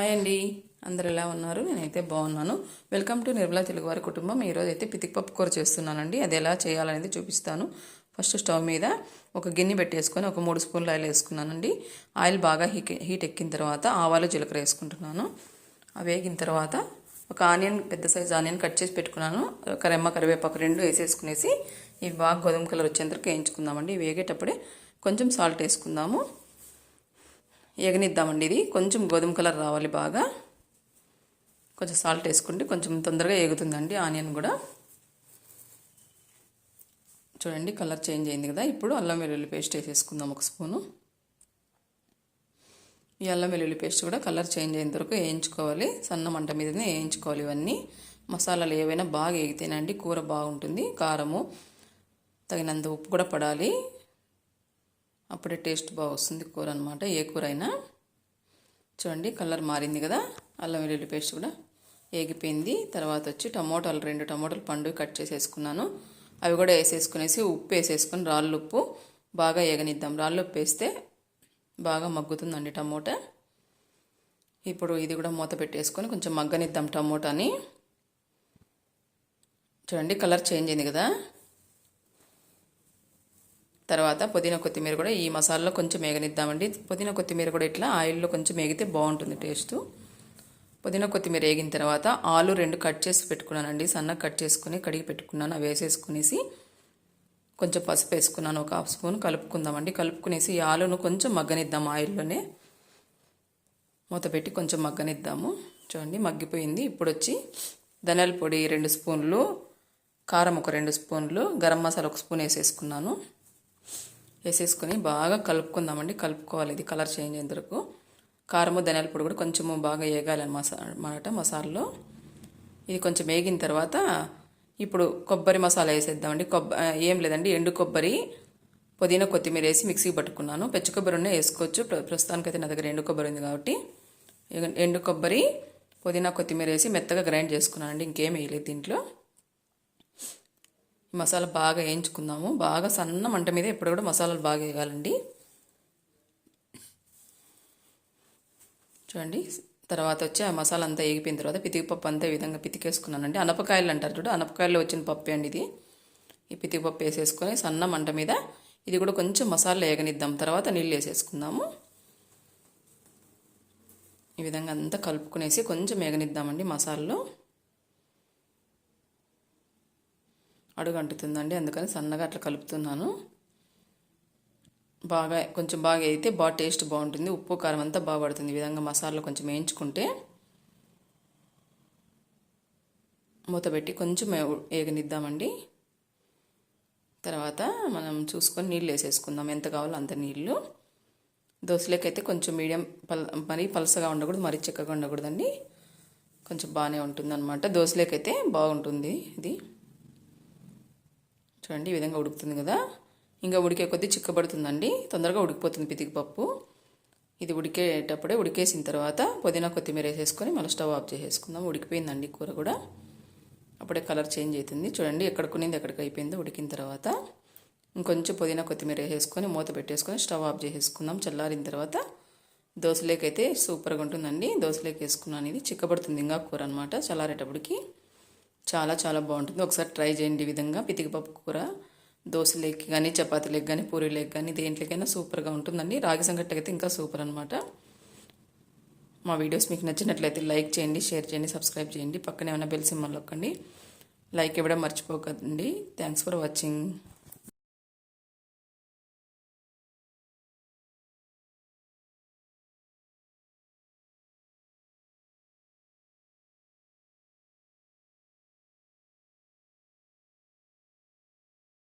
Hi అండి. అందరు ఎలా ఉన్నారు? నేనైతే బాగున్నాను. వెల్కమ్ టు నిర్మలా తెలుగువారి కుటుంబం. ఈరోజు అయితే పితికిపప్పు కూర చేస్తున్నానండి. అది ఎలా చేయాలనేది చూపిస్తాను. ఫస్ట్ స్టవ్ మీద ఒక గిన్నె పెట్టేసుకొని ఒక మూడు స్పూన్లు ఆయిల్ వేసుకున్నానండి. ఆయిల్ బాగా హీట్ హీట్ ఎక్కిన తర్వాత ఆవాలు జీలకర్ర వేసుకుంటున్నాను. అవి వేగిన తర్వాత ఒక ఆనియన్ పెద్ద సైజ్ ఆనియన్ కట్ చేసి పెట్టుకున్నాను. ఒక రెమ్మ కరివేపాకు రెండు వేసేసుకునేసి ఇవి బాగా గోధుమ కలర్ వచ్చేంతవరకు వేయించుకుందామండి. వేగేటప్పుడే కొంచెం సాల్ట్ వేసుకుందాము. ఎగనిద్దామండి ఇది. కొంచెం గోధుమ కలర్ రావాలి బాగా. కొంచెం సాల్ట్ వేసుకుంటే కొంచెం తొందరగా ఎగుతుందండి ఆనియన్ కూడా. చూడండి కలర్ చేంజ్ అయింది కదా. ఇప్పుడు అల్లం వెల్లుల్లి పేస్ట్ వేసేసుకుందాం ఒక స్పూను. ఈ అల్లం వెల్లుల్లి పేస్ట్ కూడా కలర్ చేంజ్ అయిన వరకు వేయించుకోవాలి. సన్న మంట మీదనే వేయించుకోవాలి ఇవన్నీ. మసాలాలు ఏవైనా బాగా ఎగితేనండి కూర బాగుంటుంది. కారము తగినంత ఉప్పు కూడా పడాలి. అప్పుడే టేస్ట్ బాగా వస్తుంది కూర అనమాట ఏ కూర అయినా చూడండి కలర్ మారింది కదా. అల్లం వెల్లుల్లి పేస్ట్ కూడా ఏగిపోయింది. తర్వాత వచ్చి టమోటాలు రెండు టమోటాలు పండు కట్ చేసేసుకున్నాను. అవి కూడా వేసేసుకునేసి ఉప్పు వేసేసుకొని రాళ్ళు ఉప్పు బాగా ఏగనిద్దాం. రాళ్ళు ఉప్పు వేస్తే బాగా మగ్గుతుందండి టమోటా. ఇప్పుడు ఇది కూడా మూత పెట్టేసుకొని కొంచెం మగ్గనిద్దాం టమోటాని. చూడండి కలర్ చేంజ్ అయింది కదా. తర్వాత పుదీనా కొత్తిమీర కూడా ఈ మసాలాలో కొంచెం వేగనిద్దామండి. పుదీనా కొత్తిమీర కూడా ఇట్లా ఆయిల్లో కొంచెం వేగితే బాగుంటుంది టేస్ట్. పుదీనా కొత్తిమీర వేగిన తర్వాత ఆలు రెండు కట్ చేసి పెట్టుకున్నానండి. సన్నగా కట్ చేసుకుని కడిగి పెట్టుకున్నాను. అవి వేసేసుకునేసి కొంచెం పసుపు వేసుకున్నాను. ఒక హాఫ్ స్పూన్ కలుపుకుందామండి. కలుపుకునేసి ఈ ఆలును కొంచెం మగ్గనిద్దాం ఆయిల్లోనే. మూత పెట్టి కొంచెం మగ్గనిద్దాము. చూడండి మగ్గిపోయింది. ఇప్పుడు వచ్చి ధనియాల పొడి రెండు స్పూన్లు కారం ఒక రెండు స్పూన్లు గరం మసాలా ఒక స్పూన్ వేసేసుకున్నాను. వేసేసుకొని బాగా కలుపుకుందామండి. కలుపుకోవాలి ఇది కలర్ చేంజ్ అయిన కారము ధనియాల పొడి కూడా కొంచెము బాగా వేగాలి మసా మాట మసాలాలో. ఇది కొంచెం వేగిన తర్వాత ఇప్పుడు కొబ్బరి మసాలా వేసేద్దామండి. కొబ్బ ఏం లేదండి. ఎండు కొబ్బరి పుదీనా కొత్తిమీర వేసి మిక్సీ పట్టుకున్నాను. పచ్చి కొబ్బరి ఉన్న వేసుకోవచ్చు. ప్రస్తుతానికైతే నా దగ్గర ఎండు కొబ్బరి ఉంది కాబట్టి. ఎండు కొబ్బరి పుదీనా కొత్తిమీర వేసి మెత్తగా గ్రైండ్ చేసుకున్నానండి. ఇంకేం వేయలేదు దీంట్లో. మసాలా బాగా వేయించుకుందాము. బాగా సన్న మంట మీద ఎప్పుడు కూడా మసాలాలు బాగా వేయాలండి. చూడండి తర్వాత వచ్చి ఆ మసాలా అంతా వేగిపోయిన తర్వాత పితికిపప్పు అంతా ఈ విధంగా పితికేసుకున్నానండి. అనపకాయలు అంటారు చూడు అనపకాయల్లో వచ్చిన పప్పు అండి ఇది. ఈ పితికిపప్పు వేసేసుకొని సన్న మంట మీద ఇది కూడా కొంచెం మసాలా వేగనిద్దాం. తర్వాత నీళ్ళు వేసేసుకుందాము. ఈ విధంగా అంతా కలుపుకునేసి కొంచెం వేగనిద్దామండి మసాలలో. అడుగు అంటుతుందండి అందుకని సన్నగా అట్లా కలుపుతున్నాను. బాగా కొంచెం బాగా అయితే బాగా టేస్ట్ బాగుంటుంది. ఉప్పు కారం అంతా బాగా పడుతుంది. ఈ విధంగా మసాలా కొంచెం వేయించుకుంటే మూత పెట్టి కొంచెం వేగనిద్దామండి తర్వాత మనం చూసుకొని నీళ్ళు వేసేసుకుందాం. ఎంత కావాలో అంత నీళ్ళు. దోశలకైతే కొంచెం మీడియం పల్ మరీ పలసగా ఉండకూడదు మరీ చిక్కగా ఉండకూడదండి. కొంచెం బాగానే ఉంటుంది అనమాట దోశలకైతే బాగుంటుంది ఇది. చూడండి ఈ విధంగా ఉడుకుతుంది కదా. ఇంకా ఉడికే కొద్దీ చిక్కబడుతుందండి. తొందరగా ఉడికిపోతుంది పితికిపప్పు ఇది ఉడికేటప్పుడే ఉడికేసిన తర్వాత పుదీనా కొత్తిమీర వేసేసుకొని మళ్ళీ స్టవ్ ఆఫ్ చేసేసుకుందాం. ఉడికిపోయిందండి కూర కూడా. అప్పుడే కలర్ చేంజ్ అవుతుంది. చూడండి ఎక్కడికొనింది ఎక్కడికి అయిపోయిందో ఉడికిన తర్వాత. ఇంకొంచెం పుదీనా కొత్తిమీర వేసేసుకొని మూత పెట్టేసుకొని స్టవ్ ఆఫ్ చేసేసుకుందాం. చల్లారిన తర్వాత దోశలేకైతే సూపర్గా ఉంటుందండి. దోశలేకి వేసుకున్నాను. ఇది చిక్కబడుతుంది ఇంకా కూర అనమాట చల్లారేటప్పటికి. చాలా చాలా బాగుంటుంది. ఒకసారి ట్రై చేయండి ఈ విధంగా. పితికిపప్పు కూర దోశలేకి కానీ చపాతీలకు కానీ పూరీలకు కానీ దేంట్లోకైనా సూపర్గా ఉంటుందండి. రాగి సంగట్టకైతే ఇంకా సూపర్ అనమాట మా వీడియోస్ మీకు నచ్చినట్లయితే లైక్ చేయండి షేర్ చేయండి సబ్స్క్రైబ్ చేయండి. పక్కనే ఉన్న బెల్ సింబల్ నొక్కండి. లైక్ ఇవ్వడం మర్చిపోకండి. Thanks for watching.